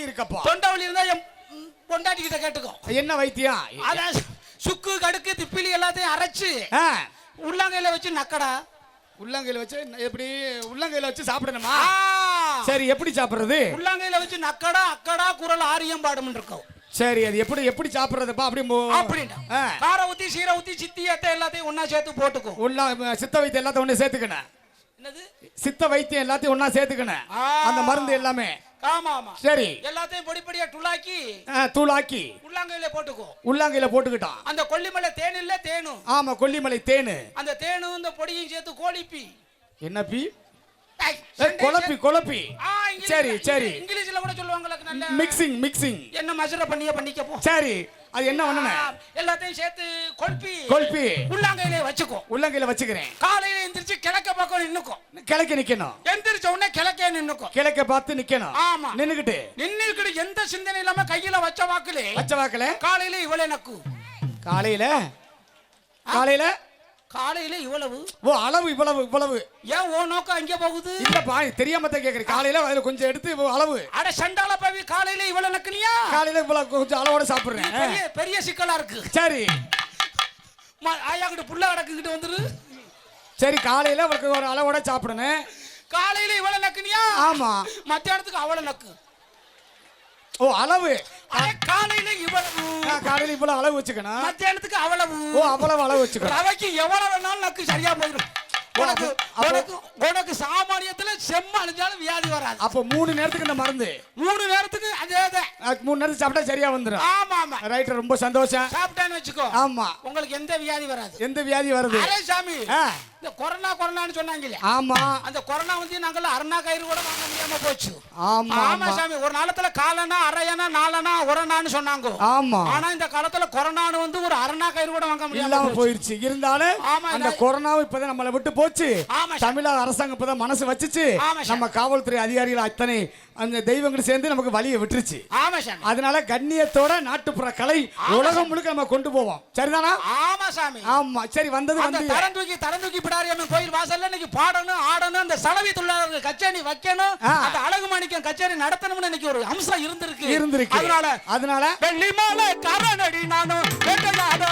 வலி இருக்கப்பா. தொண்டை வலி இருந்தா என் பொண்டாட்டி கிட்ட கேட்டுக்கோ. என்ன வைத்தியம் அதான் சுக்கு கடுக்கு திப்பிலி எல்லாத்தையும் அரைச்சு உள்ளங்கையில வச்சு நக்கடா. உள்ளங்கையில வச்சு எப்படி? உள்ளங்கையில வச்சு சாப்பிடணுமா? சரி எப்படி சாப்பிடுறது? உள்ளங்கையில வச்சு நக்கடா அக்கடா குரல் ஆரியம் பாடும் இருக்கும் சரி அது எப்படி எப்படி சாப்பிடுறதுப்பா? அப்படி அப்படின்னா கார ஊத்தி சீரை ஊத்தி சித்தி ஏத்த எல்லாத்தையும் ஒண்ணா சேர்த்து போட்டுக்கும் உள்ள சித்த வைத்தியம் எல்லாத்தையும் ஒண்ணு சேர்த்துக்கணும். என்னது? சித்த வைத்தியம் எல்லாத்தையும் ஒண்ணா சேர்த்துக்கணும். அந்த மருந்து எல்லாமே. ஆமா ஆமா சரி. எல்லாத்தையும் பொடி பொடியா துளாக்கி தூளாக்கி உள்ளங்கையில போட்டுக்கோ. உள்ளங்கையில போட்டுக்கிட்டான். அந்த கொல்லிமலை தேன் இல்ல தேனும் ஆமா கொல்லிமலை தேனு. அந்த தேனும் இந்த பொடியும் சேர்த்து கோழிப்பி. என்ன பி? குழப்பி குழப்பி. சரி சரி. இங்கிலீஷ்ல கூட சொல்லுவாங்கல்ல நல்ல மிக்சிங் மிக்சிங் என்ன மசுர பண்ணிய பண்ணிக்க போ சரி. அது என்ன பண்ணன எல்லாத்தையும் சேர்த்து கொழுப்பி கொல்பி உள்ளங்கையிலே வச்சுக்கோ. உள்ளங்கையில வச்சுக்கிறேன். காலையில எந்திரிச்சு கிழக்க பக்கம் நின்னுக்கும். கிழக்க நிக்கணும். எந்திரிச்ச உடனே கிழக்கே நின்னுக்கும். கிழக்க பார்த்து நிக்கணும். ஆமா. நின்னுகிட்டு நின்னுக்கிட்டு எந்த சிந்தனை இல்லாம கையில வச்ச வாக்குலே வச்ச வாக்கல? காலையில இவ்வளவு நக்கு. காலையில? காலையில? காலையில இவ்வளவு? ஓ அளவு இவ்வளவு இவ்வளவு. ஏன் ஓ நோக்கம் அங்கே போகுது? இல்லப்பா தெரியாம தான் கேக்குறேன். காலையில அதுல கொஞ்சம் எடுத்து இவ்வளவு அளவு. அட சண்டால பவி காலையில இவ்வளவு நக்குனியா காலையில இவ்வளவு கொஞ்சம் அளவோட சாப்பிடுறேன். பெரிய பெரிய சிக்கலா இருக்கு. சரி. ஆயா கிட்ட புள்ள அடக்குக்கிட்டு வந்துரு. சரி காலையில அவளுக்கு ஒரு அளவோட சாப்பிடணும். காலையில இவ்வளவு நக்குனியா ஆமா. மத்தியானத்துக்கு அவ்வளவு நக்கு. ஓ அளவு. காலையில இவ்வளவு. காலையில இவ்வளவு அளவு வச்சுக்கணும். மத்தியானத்துக்கு அவ்வளவு. ஓ அவ்வளவு அளவு வச்சுக்கணும். ரவைக்கு எவ்வளவு வேணாலும் நக்கு சரியா போயிடும். உனக்கு உனக்கு உனக்கு சாமானியத்துல செம்ம அழிஞ்சாலும் வியாதி வராது. அப்போ மூணு நேரத்துக்கு இந்த மருந்து. மூணு நேரத்துக்கு அதே மூணு நேரத்துக்கு சாப்பிட்டா சரியா வந்துடும் ஆமா ஆமா. ரைட் ரொம்ப சந்தோஷம். சாப்பிட்டான்னு வச்சுக்கோ. ஆமா. உங்களுக்கு எந்த வியாதி வராது. எந்த வியாதி வருது? அரே சாமி. இந்த கொரோனா கொரோனான்னு சொன்னாங்க ஆமா. அந்த கொரோனா வந்து நாங்கெல்லாம் அருணா கயிறு கூட வாங்க முடியாம போச்சு. ஆமா ஆமா. சாமி ஒரு நாளத்துல காலனா அரையனா நாலனா உரனான்னு சொன்னாங்க. ஆமா. ஆனா இந்த காலத்துல கொரோனான்னு வந்து ஒரு அரணா கயிறு கூட வாங்க முடியாம. போயிருச்சு. இருந்தாலும் ஆமா, அந்த கொரோனாவும் இப்பதான் நம்மளை விட்டு போச்சு. தமிழக அரசாங்கம் இப்பதான் மனசு வச்சுச்சு. நம்ம காவல்துறை அதிகாரிகள் அத்தனை அந்த தெய்வங்கள் சேர்ந்து நமக்கு வழியை விட்டுருச்சு. அதனால கண்ணியத்தோட நாட்டுப்புற கலை உலகம் முழுக்க நம்ம கொண்டு போவோம். சரிதானா? சாமி ஆமா சரி வந்தது அந்த வந்து தரம் தூக்கி தரம் தூக்கி பிடாரி அம்மன் கோயில் வாசல்ல இன்னைக்கு பாடணும் ஆடணும் அந்த சலவை தொழிலாளர்கள் கச்சேரி வைக்கணும். அந்த அழகு மாணிக்கம் கச்சேரி நடத்தணும்னு இன்னைக்கு ஒரு அம்சம் இருந்திருக்கு. இருந்திருக்கு. அதனால அதனால வெள்ளிமாலை கரணடி நானும் வெள்ளிமாலை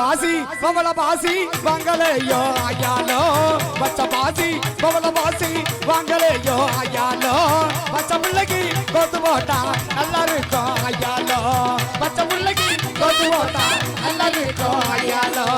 బాసి బవల బాసి వంగలేయో అయ్యాలో బచ్చ బాసి బవల బాసి వంగలేయో అయ్యాలో பச்சை முள்ளகி கோத்து போட்டா நல்லா இருக்கும் ஐயாலோ. பச்சை முள்ளகி கோத்து போட்டா நல்லா இருக்கும் ஐயாலோ.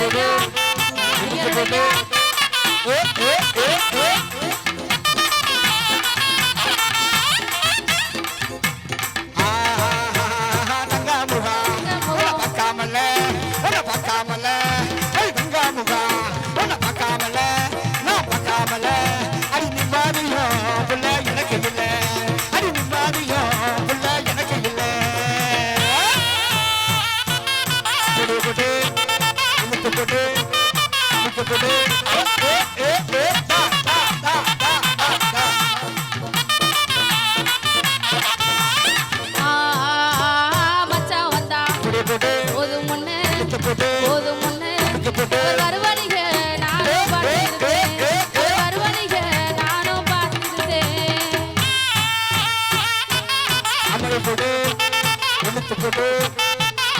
Hey, hey, hey, hey.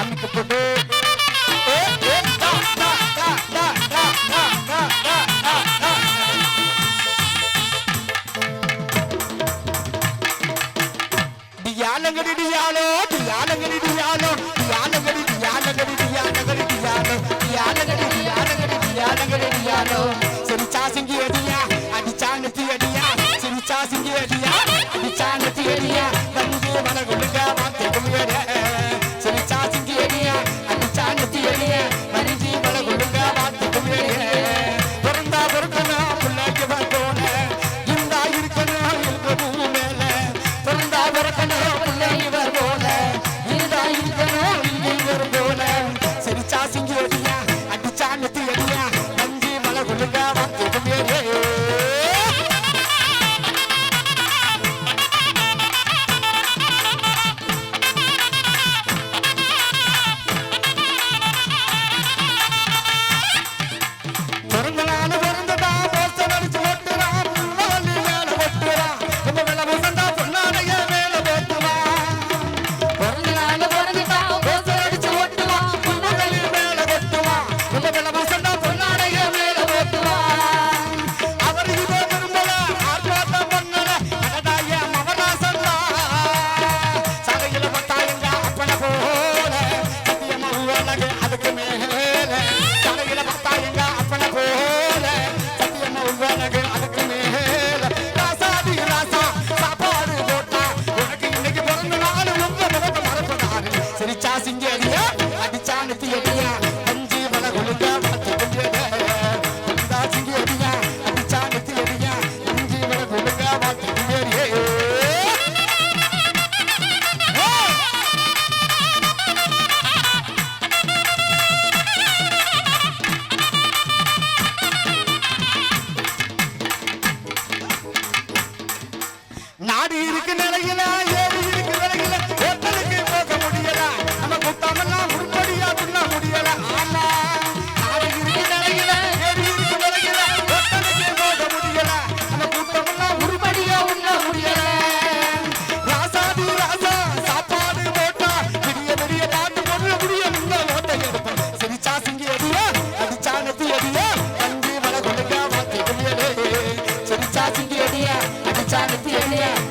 அன்னைக்கு போட்டு யானங்கடி யானோ யானங்கடி யானோ யானங்கடி யானங்கடி யானங்கடி யானோ யானங்கடி யானங்கடி யானங்கடி யானோ சரி சாசிங்கி 안돼